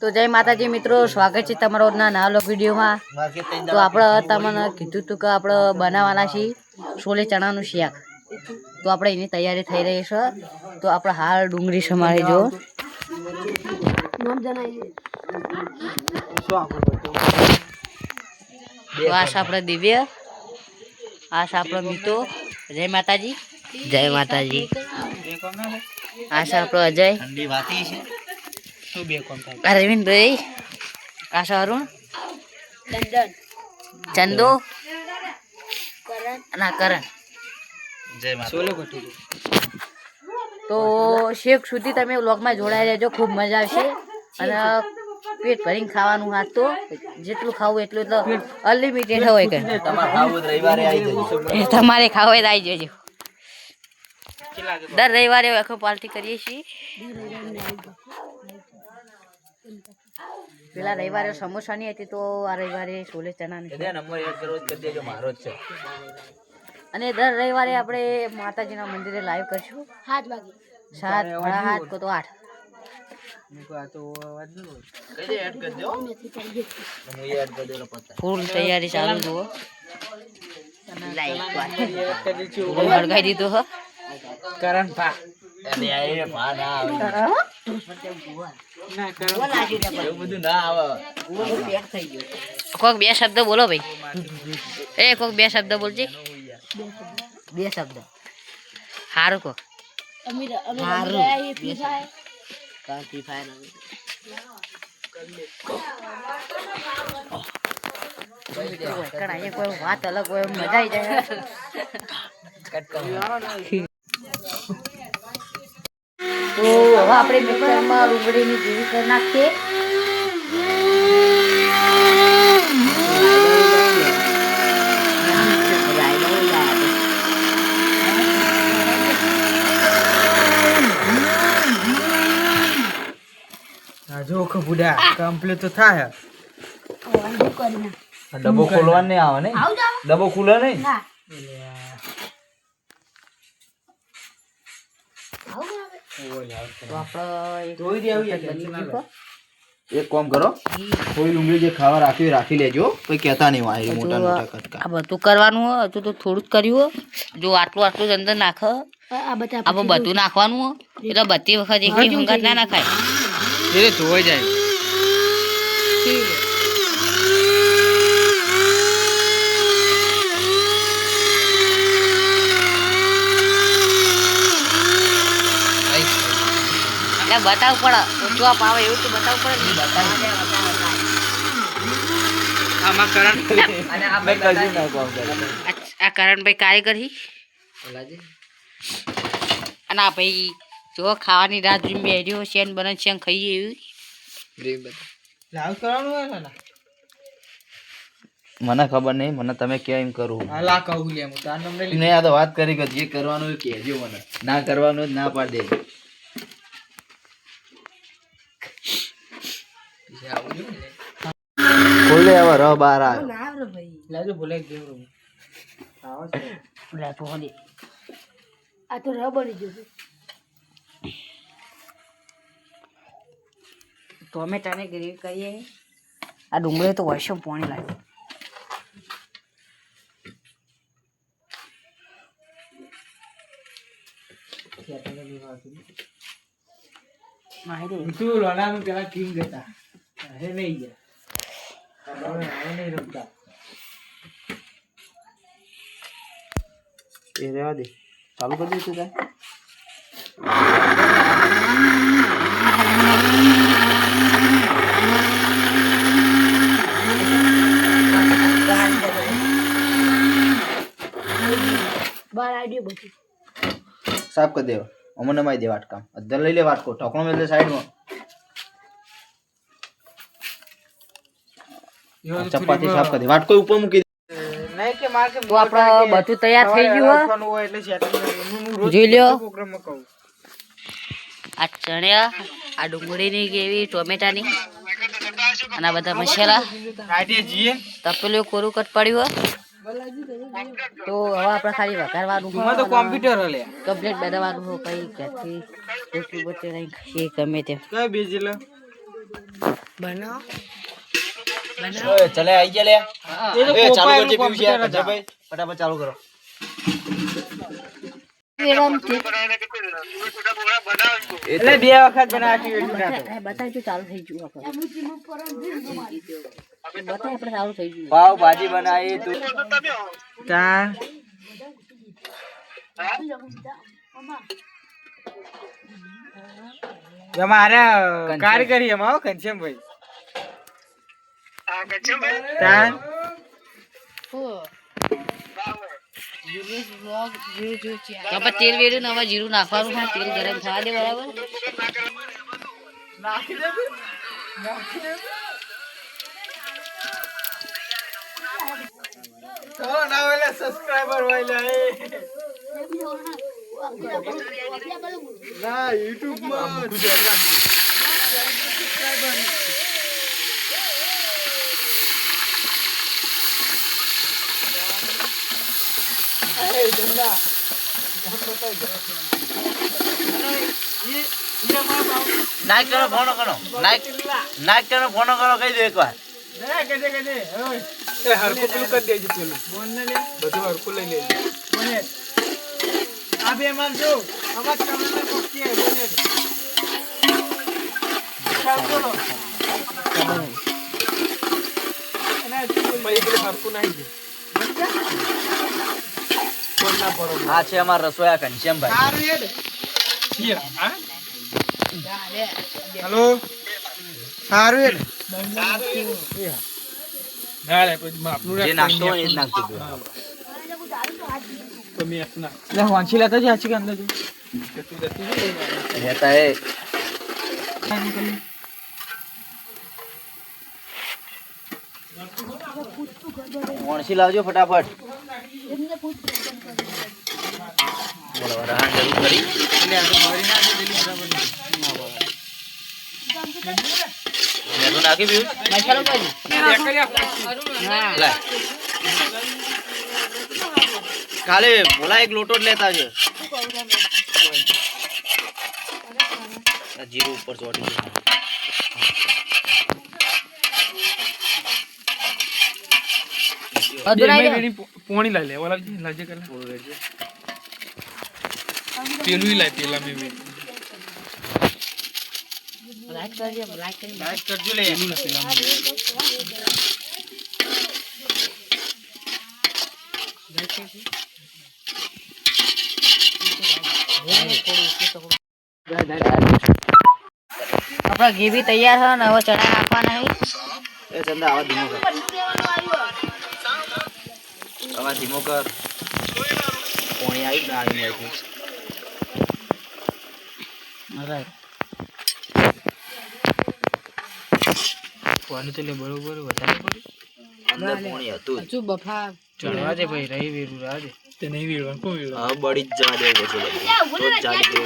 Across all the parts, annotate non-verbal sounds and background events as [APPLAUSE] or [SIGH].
તો જય માતાજી મિત્રો સ્વાગત છે તમારો ના નાલો વિડીયોમાં. તો આપણે તમને કીધું હતું કે આપણે બનાવવાના છીએ છોલે ચણાનું શાક. તો આપણે એની તૈયારી થઈ રહી છે. તો આપણે હાલ ડુંગળી સમારી જો. તો આ આપણે દિવ્ય. આશ આપણો મિત્રો જય માતાજી. જય માતાજી. આશા આપણો અજય. ઠંડી વાતી છે. શું બે થાય? અરવિંદભાઈ આશા અરુણ અરુણ ચંદુ કરણ. જય માતા તો શેખ સુધી તમે વ્લોગમાં જોડાઈ રહેજો ખૂબ મજા આવશે. અને પેટ ભરીને ખાવાનું હાથ તો જેટલું ખાવું એટલું તો અનલિમિટેડ હોય કે તમારે ખાવું તો રવિવારે આવી જજો. એ તમારે ખાવું હોય તો આવી જજો. દર રવિવારે આખો પાર્ટી કરીએ છીએ. પેલા રવિવારે સમોસા નહીં હતી તો આ રવિવારે છોલે ચણાની કદે નંબર એડ કરવો કરી દેજો મારો જ છે. અને દર રવિવારે આપણે માતાજીના મંદિરે લાઈવ કરશું. સાત વાગે. સાત સાડા સાત કો તો આઠ. કરી ફૂલ તૈયારી ચાલુ જુઓ. દીધું કરણ ભા. કોક બે શબ્દ બોલો ભાઈ. એ કોક બે શબ્દ બોલજે. બે શબ્દ હારું કોક. સારું કોઈ વાત અલગ હોય મજા આવી જાય તો હવે આપણે મિક્સરમાં ડુંગળીની ગ્રેવી કરી નાખીએ. જો ખબુડા કમ્પ્લીટ તો થાય. ડબ્બો ખોલવા નહીં આવે ને ડબ્બો ખુલે નહીં તો આપણે એક કામ કરો. થોડી ડુંગળી જે ખાવા રાખી રાખી લેજો. કોઈ કહેતા નહીં વાય મોટા મોટા કટકા. આ બધું કરવાનું હોય હજુ તો થોડું જ કર્યું. જો આટલું આટલું જ અંદર નાખ આ બધું નાખવાનું હોય. એટલે બધી વખત એક એક વખત ના નાખાય. એ ધોઈ જાય. એટલે બતાવવું પડે. ચોપ આવે એવું તો બતાવવું પડે ને. આમાં કરણ. [LAUGHS] આ કરણભાઈ કારીગર હી અને આ ભાઈ જો ખાવાની રાત જોઈને છે ને બને છે ખાઈએ એવી? લાવ કરવાનું હોય ને મને ખબર નહીં મને તમે કે એમ કરું? હા લા કહું લે હું તાર નંબર નહીં આ તો વાત કરી કે જે કરવાનું એ કહેજો મને. ના કરવાનું ના પાડી દેજો. ખોલે હવે ર બાર આવે લાવજો ભૂલે ગયો લે તો રો બની ગયો ટોમેટાને ગ્રેવી કરીએ આ ડુંગળી તો વર્ષો પાણી લાગે માહિતી. તું લોલાનું પેલા કિંગ હતા. હવે નહીં ગયા હવે હવે નહીં રમતા એ રહેવા દે ચાલુ કરી દે તું કાંઈ સાફ કરી દેવા અમને મારી દે વાટકા અધર લઈ લે વાટકો ઢોકણો મેળ દે સાઈડમાં ચપાતી સાફ કરી વાટકો ઉપર મૂકી દે. નહીં કે માર કે તો આપણે બધું તૈયાર થઈ ગયું હોય હું જોઈ લ્યો. આ ચણ્યા આ ડુંગળીની કેવી ટોમેટાની અને આ બધા મસાલા. તપેલું કોરું કટ પડ્યું તો હવે આપણે ખાલી વઘારવાનું તો કોમ્પ્યુટર હલે. કમ્પ્લીટ બનાવવાનું હોય કઈ ઘરથી રોટલી બોટલી નહીં ગમે તે કઈ બીજી લે? ઓય, ચલે આઈ ગયા લે. એ ચાલુ કરજે પીવું છે ભાઈ ફટાફટ ચાલુ કરો. એટલે બે વખત બનાવી બતાવજો ચાલુ થઈ ગયું આપણે બતાવ આપણે ચાલુ થઈ ગયું. પાવ ભાજી બનાવી તું. ચાર અમારે કારીગરી એમાં હો ઘનશ્યામભાઈ ચાર તો આપણે તેલ વેડ્યું ને હવે જીરું નાખવાનું હા તેલ ગરમ થવા દે બરાબર. સબસ્ક્રાઇબર ના યુટ્યુબમાં નાઈક કરો ફોન કરો. નાઈક નાઈક કરો ફોન કરો કહી દો એકવાર. હરકું પેલું કરી દેજે પેલું. બોલ ને લે બધું હરકું લઈ લેજે. બોલે આ બે માર જો અવાજ તમને કોકી બોલે ચાલ બોલો. અને હરકું નાખી દે. આ છે અમારા રસોયા ઘનશ્યામભાઈ હેલો. સારું જે નાખતો એ જ નાખતું વાંચી લેતા છે આછી કે અંદર રહેતા હે મોણસી લાવજો ફટાફટ. વરાહન જરૂર કરી મેઠું નાખી દીધું લાય. ખાલી બોલા એક લોટો જ લેતા છે જીરું ઉપર ચોટી ગયું. પોણી લાઈ લે ઓલા લાજે કલા પેલું લાય પેલા મે લાઈક કરજો લાઈક કરી લાઈક કરજો લે. પેલું ના પેલા આપણા ઘી બી તૈયાર છે ને હવે ચણા નાખવાના એ ચંદા આવા ધીમો આવા ધીમો કર પોણી આવી માંથી પાણી તો લે બરોબર વધારે પડી? અંદર પોણી હતું. જ. હજુ બફા ચડવા દે ભાઈ રહી વેરું રાજે તે નહીં વીરવાનું કોણ વીરવાનું? હા બળી જ જવા દેવું પછી તો જાડી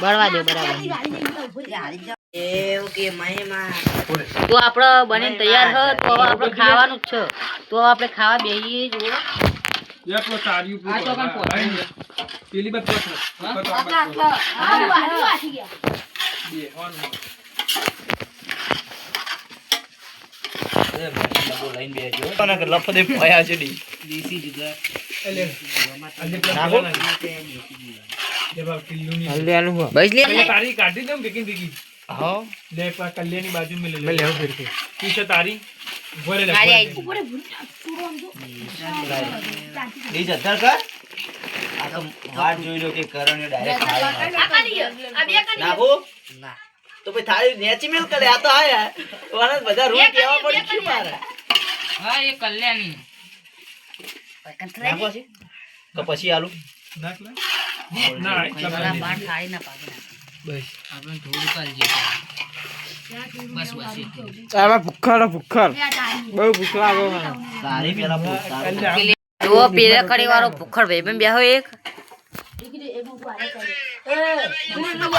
બળવા દે બરાબર તો આપણે બનીને તૈયાર છે. તો આપણે ખાવાનું જ છે. તો આપણે ખાવા બેહીએ જ હો. એકલો તારી ઉપર આ તો પણ પોણી. પેલી બાદ પકડ બે હોવાનું એ ભાઈ ડબ્બો લઈને બેસજો. કોના કે લફદે પાયા છે ડી. એટલે આજે પેલા નાખો. જે બાપ કિલ્લુની હલ્દીયાનું હો. બસ લે. પેલા તારી કાઢી દઉં ભેગી ભેગી. હા. લે પા કલ્યાણની બાજુ મેં લઈ મેં લે લેવું ફેર કે તું છે તારી? ભરે લે મારી ભરે આઈ. લે. ડીજ અધર કર. આ તો વાટ જોઈ લો કે કરણ્યો ડાયરેક્ટ નાખો તો પછી થાળી નેચી મેલ કરે આ તો આયા વાના બધા રૂમ કેવા પડી શું મારે? નાખો છે તો પછી આલુ. નાખ લે ના એટલા પેલા બધા બાર બસ. આમાં ભૂખ્ખર ભૂખ્ખર બહુ ભૂખ લાગે તારી પેલા. પીળા કડી વાળો ભૂખડ ભાઈ બેન બેહો એક.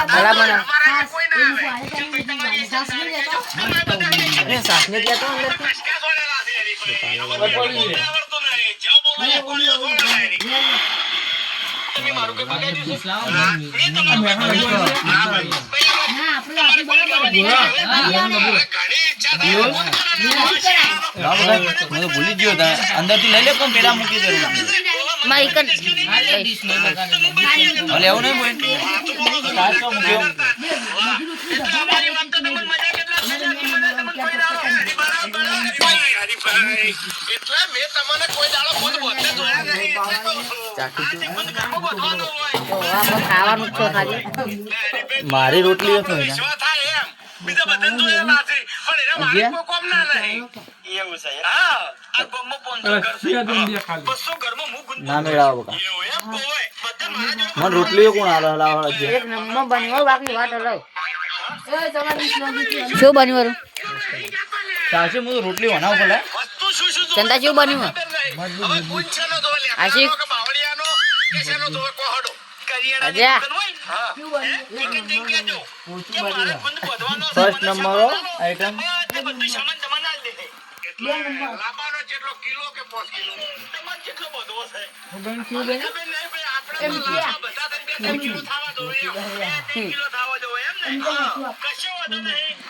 ભલા સાસને તો. અંદર લાવ બધા. હું તો ભૂલી ગયો હતા અંદરથી લઈ લે પણ પેલા મૂકી દે. માં એક જ હવે લેવું નહીં બોય સાચો મૂક્યો તો આપણે ખાવાનું જ છે ખાલી મારી રોટલી હતો ના મેળાવો બકા. મને રોટલીઓ કોણ આલે? લાવ એક નંબર બન્યો બાકી વાત અલગ. શું બન્યું ચાલશે હું રોટલી બનાવું બોલે ચંદા જેવું? બન્યું આશિક ફર્સ્ટ નંબર આઈટમ આમ તો તમારા ઘેર રાખો ને અલ્યા ભાઈ મારા ઘેર ના હોય. યાર તમારા ઘેર હોય અરે અરે ભાઈ મારા ઘેર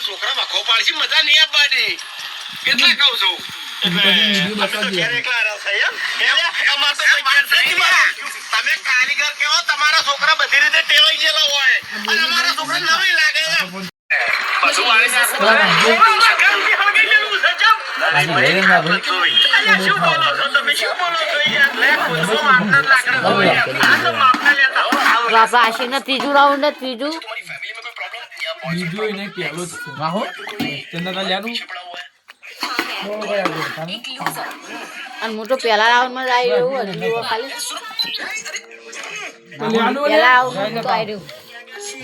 છોકરા પાડશે મજા નહીં આપવાની કેટલા કહું છું. તમે કારીગર કેવો તમારા છોકરા બધી રીતે ટેવાઈ ગયેલા હોય અને અમારા છોકરા નવી લાગે બધું વાળી નાખો. અમારા ઘરથી હળગી ગયેલું ને ત્રીજું રાઉન્ડ ને ત્રીજું બીજું એને પહેલો અને હું તો પહેલા રાઉન્ડમાં આવી ખાલી પહેલા રાઉન્ડ તો આવી રહ્યું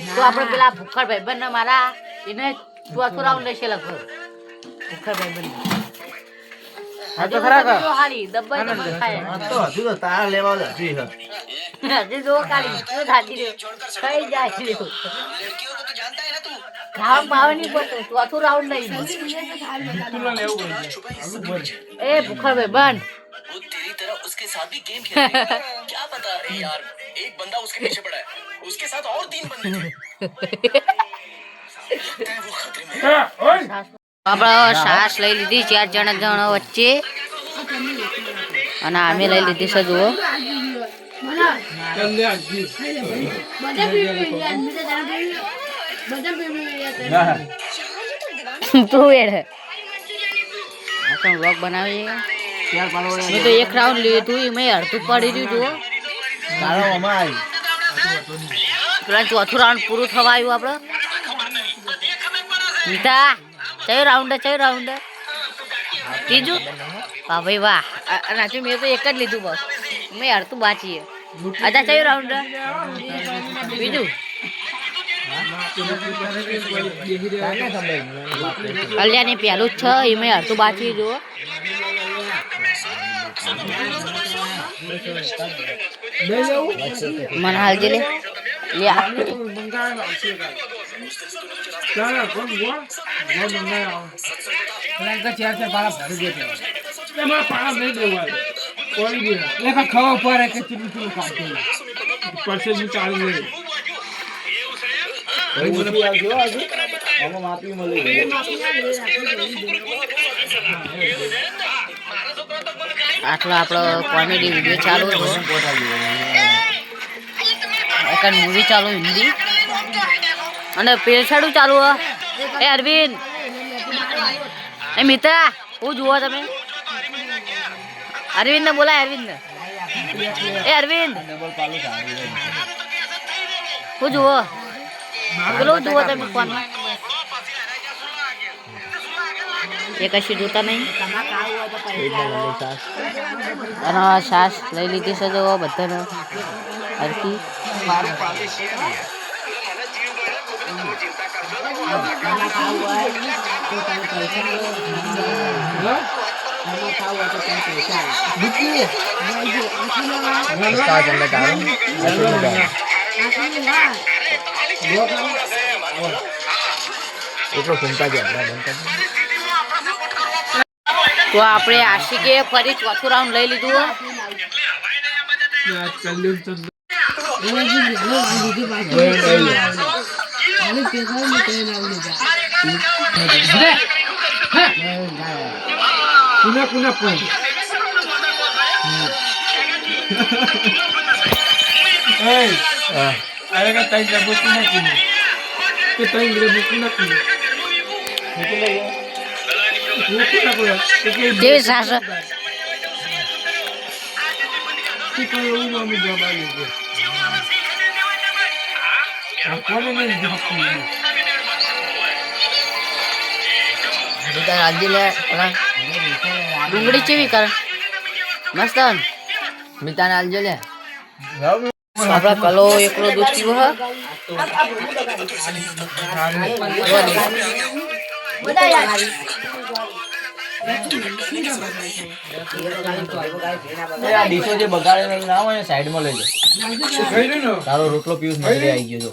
તો આપણે પેલા ભૂખડ ભાઈ બન મારા એને ચોથું રાઉન્ડ લેશે લગભગ ભાઈ ભાઈબંધ હા તો ખરા કા હારી દબાઈ દબાઈ ખાય આ તો હજુ તો તારા લેવા જ હજુ છે હજી જો ખાલી શું થાકી રહ્યો ખાઈ જાય રહ્યો ખાવા ભાવે નહીં પડતો ચોથું રાઉન્ડ નહીં એ ભૂખડ ભાઈબંધ वो तेरी तरह उसके साथ भी गेम खेल रही है क्या बता रहे यार एक बंदा उसके पीछे पड़ा है उसके साथ और तीन बंदे थे लगता है वो खतरे में है। આપણે સાસ લઈ લીધી ચાર જણા જણા વચ્ચે. અને અમે લઈ લીધી છે જુઓ. તું એડ આપણે વ્લોગ બનાવીએ મેં તો એક રાઉન્ડ લીધું મેં અડધું પડી રહ્યું જુઓ. પેલા ચોથું રાઉન્ડ પૂરું થવા આવ્યું આપણે. મીઠા. કયો રાઉન્ડ કયો રાઉન્ડ ત્રીજું? વાહ ભાઈ વાહ. હજુ મેં તો એક જ લીધું બસ. મેં અડધું બાચી અચ્છા કયો રાઉન્ડ બીજું? કલ્યાણી પહેલું જ છે એ મેં અડધું બાચી જુઓ. મને હાલજે લે. લે આ. ખબર પડે કે ચીલું ચીલું કાઢતું પડશે જ ચાલુ એક ઓછી આવજો હજુ આમાં માપી મળી ગયું આટલો આપણો કોમેડી વીડિયો ચાલુ છે એક મૂવી ચાલુ હિન્દી અને પેલછાડું ચાલુ. એ અરવિંદ. એ મિત્રા, હું જુઓ તમે. અરવિંદ ને બોલાય અરવિંદ એ અરવિંદ. હું જુઓ. બોલો, જુઓ તમે ફોન. એ કશું જોતા નહીં. અને સાસ લઈ લીધી છે જો, બધાને. હરકી કરી તો આપણે આશિકે ફરી ચોથું રાઉન્ડ લઈ લીધું હો. Point. Hey, હા અરે કે તઈ જબો પુના પુના. કે તઈ ગરે પુના પુના. પુના પુના. કે કે જેવી સાસ કે કોઈ એવું નામ જવાબ આવી ગયો. ડુંગળી ચેવી કરે? મસ્ત મિતાને આલજો લે. આપડા કલો એકલો દૂધ પીવો હે. ડીશો જે બગાડેલો ના હોય સાઈડમાં લઈ લો. તારો રોટલો પીવું મળી આવી ગયો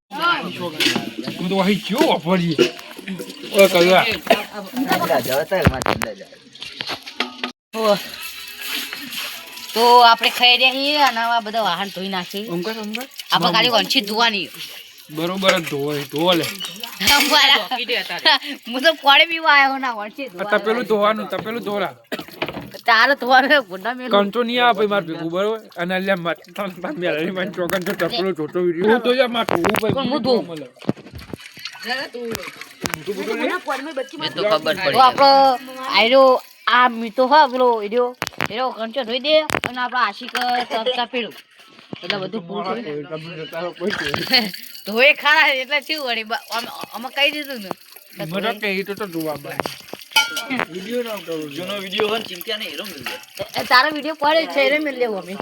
હું તો વહી ગયો વાપરીએ. ઓય કલવા. હો. તો આપણે ખાઈ રહ્યા છીએ અને આ બધા વાહન ધોઈ નાખી. આપણે ખાલી વંશી ધોવાની બરોબર જ ધોવાય ધોવા લે હું તો કોડે પીવા આવ્યો ના વંશી તપેલું ધોવાનું તપેલું ધોરા તારે ધોવાનું ગુંડા મેલું. કંચો નહીં આવે મારે ભેગું બરોબર અને અલ્યા માર તાર મેળવી મને ચોકન તો ટપલો જોતો વિડિયો. હું તો યાર માર ધોવું પછી પણ હું ધોઉં. મળે. એ તો ખબર તો આપણો આયરો આ મીઠો હોય પેલો એરો કંચો ધોઈ દે અને આપણો આશિક તરતા પેલું. એટલે બધું પૂરું કોઈ. ધોઈ ખરા એટલે શું વળી? અમે કહી દીધું ને મને. એ તો જોવા ધોવા બા વિડિયો ના કરું જૂનો વીડિયો હોય ચિંતા નહીં હીરો મિલ જાય. એ- એ તારો વીડિયો પડે છે એને મેળ લેવો અમે.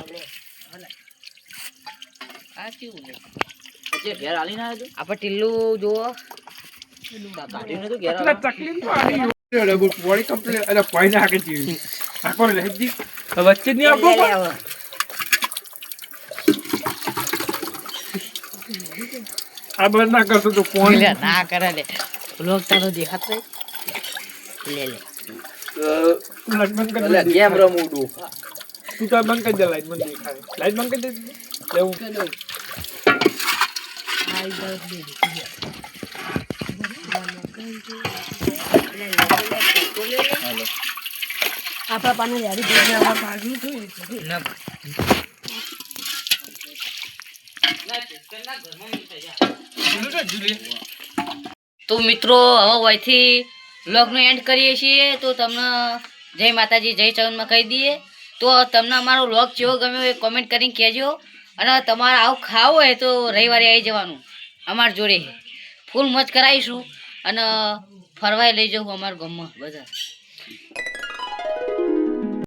પછી ઘેર આલી ના આવ્યો આપણે ટીલ્લું જુઓ. તું? કાઢીને ઘેર તકલીફ તો આવી અરે બહુ કમ્પ્લીટ અરે પોઈ નાખે છે આખો લઈ વચ્ચે નહીં આપો લે, લે, આ બંધ ના કરતો તો પોણી ના કરે લે લોક તારો દેખાત નહીં. લે લે લાઈટ બંધ કરી અલ્યા, દે કેમ રમુડું તું તો બંધ કરી દે લાઈટ બંધ દેખાય લાઈટ બંધ કરી દે લેવું આપણા પાને યારી તો મિત્રો હવે વયથી બ્લોગનો એન્ડ કરીએ છીએ, તો તમને જય માતાજી, જય ચવનમાં કહી દઈએ. તો તમને અમારો બ્લોગ જેવો ગમ્યો એ કોમેન્ટ કરીને કહેજો. અને તમારે આવું ખાવું હોય તો રવિવારે આવી જવાનું. અમારા જોડે. ફૂલ મજ કરાવીશું. અને ફરવાય લઈ જવું અમારા ગામમાં. બધા